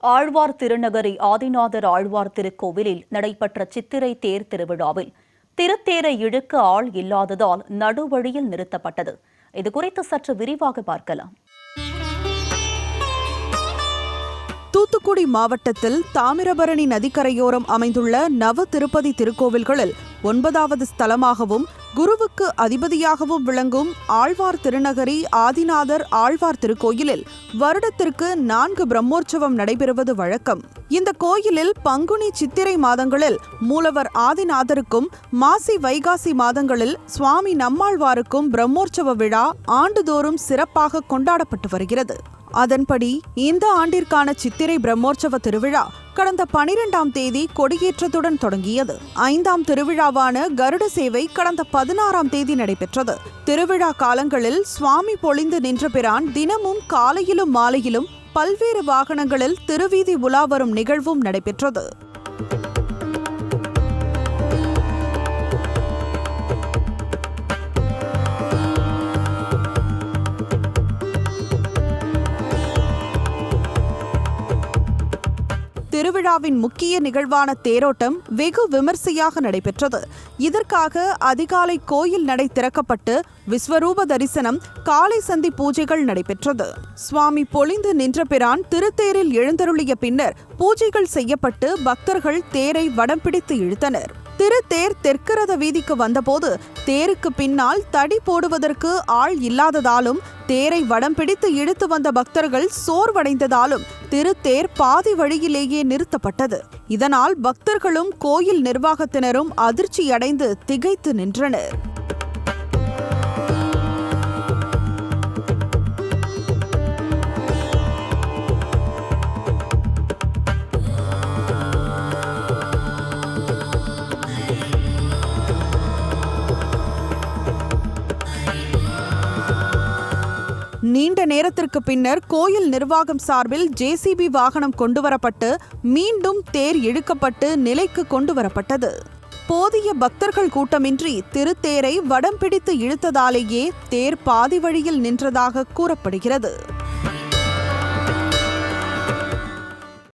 ஆழ்வார் திருநகரி ஆதிநாதர் ஆழ்வார் திருக்கோவிலில் நடைபெற்ற சித்திரை தேர் திருவிழாவில் திருத்தேரை இழுக்க ஆள் இல்லாததால் நடுவழியில் நிறுத்தப்பட்டது. இது குறித்து சற்று விரிவாக பார்க்கலாம். தூத்துக்குடி மாவட்டத்தில் தாமிரபரணி நதிக்கரையோரம் அமைந்துள்ள நவ திருப்பதி திருக்கோவில்களில் ஒன்பதாவது ஸ்தலமாகவும் குருவுக்கு அதிபதியாகவும் விளங்கும் ஆழ்வார் திருநகரி ஆதிநாதர் ஆழ்வார் திருக்கோயிலில் வருடத்திற்கு நான்கு பிரம்மோற்சவம் நடைபெறுவது வழக்கம். இந்த கோயிலில் பங்குனி சித்திரை மாதங்களில் மூலவர் ஆதிநாதருக்கும் மாசி வைகாசி மாதங்களில் சுவாமி நம்மாழ்வாருக்கும் பிரம்மோற்சவ விழா ஆண்டுதோறும் சிறப்பாக கொண்டாடப்பட்டு வருகிறது. அதன்படி இந்த ஆண்டிற்கான சித்திரை பிரம்மோற்சவ திருவிழா கடந்த பனிரெண்டாம் தேதி கொடியேற்றத்துடன் தொடங்கியது. ஐந்தாம் திருவிழாவான கருட சேவை கடந்த பதினாறாம் தேதி நடைபெற்றது. திருவிழா காலங்களில் சுவாமி பொழிந்து நின்ற பிரான் தினமும் காலையிலும் மாலையிலும் பல்வேறு வாகனங்களில் திருவீதி உலா வரும் நிகழ்வும் நடைபெற்றது. திருவிழாவின் முக்கிய நிகழ்வான தேரோட்டம் வெகு விமர்சையாக நடைபெற்றது. இதற்காக அதிகாலை கோயில் நடை திறக்கப்பட்டு விஸ்வரூப தரிசனம் காலை சந்தி பூஜைகள் நடைபெற்றது. சுவாமி பொழிந்து நின்ற பிரான் திருத்தேரில் எழுந்தருளிய பின்னர் பூஜைகள் செய்யப்பட்டு பக்தர்கள் தேரை வடம் பிடித்து இழுத்தனர். திருத்தேர் தெற்கரத வீதிக்கு வந்தபோது தேருக்கு பின்னால் தடி போடுவதற்கு ஆள் இல்லாததாலும் தேரை வடம் பிடித்து இழுத்து வந்த பக்தர்கள் சோர்வடைந்ததாலும் திருத்தேர் பாதி வழியிலேயே நிறுத்தப்பட்டது. இதனால் பக்தர்களும் கோயில் நிர்வாகத்தினரும் அதிர்ச்சியடைந்து திகைத்து நின்றனர். நீண்ட நேரத்திற்கு பின்னர் கோயில் நிர்வாகம் சார்பில் ஜேசிபி வாகனம் கொண்டுவரப்பட்டு மீண்டும் தேர் இழுக்கப்பட்டு நிலைக்கு கொண்டுவரப்பட்டது. போதிய பக்தர்கள் கூட்டமின்றி திருத்தேரை வடம் பிடித்து இழுத்ததாலேயே தேர் பாதி வழியில் நின்றதாக கூறப்படுகிறது.